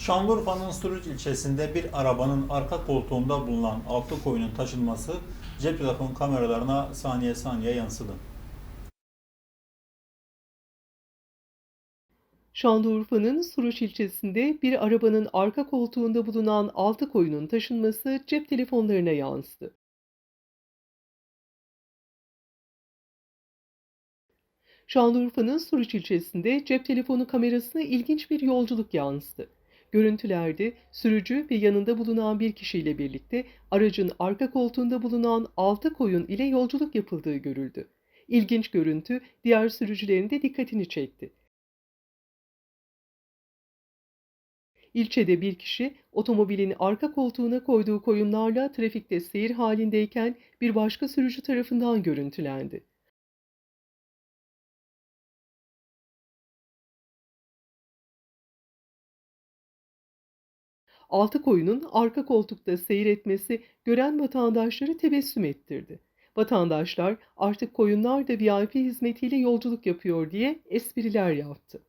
Şanlıurfa'nın Suruç ilçesinde bir arabanın arka koltuğunda bulunan altı koyunun taşınması cep telefon kameralarına saniye saniye yansıdı. Şanlıurfa'nın Suruç ilçesinde bir arabanın arka koltuğunda bulunan 6 koyunun taşınması cep telefonlarına yansıdı. Şanlıurfa'nın Suruç ilçesinde cep telefonu kamerasına ilginç bir yolculuk yansıdı. Görüntülerde sürücü ve yanında bulunan bir kişiyle birlikte aracın arka koltuğunda bulunan 6 koyun ile yolculuk yapıldığı görüldü. İlginç görüntü diğer sürücülerin de dikkatini çekti. İlçede bir kişi otomobilin arka koltuğuna koyduğu koyunlarla trafikte seyir halindeyken bir başka sürücü tarafından görüntülendi. Altı koyunun arka koltukta seyir etmesi gören vatandaşları tebessüm ettirdi. Vatandaşlar artık koyunlar da VIP hizmetiyle yolculuk yapıyor diye espriler yaptı.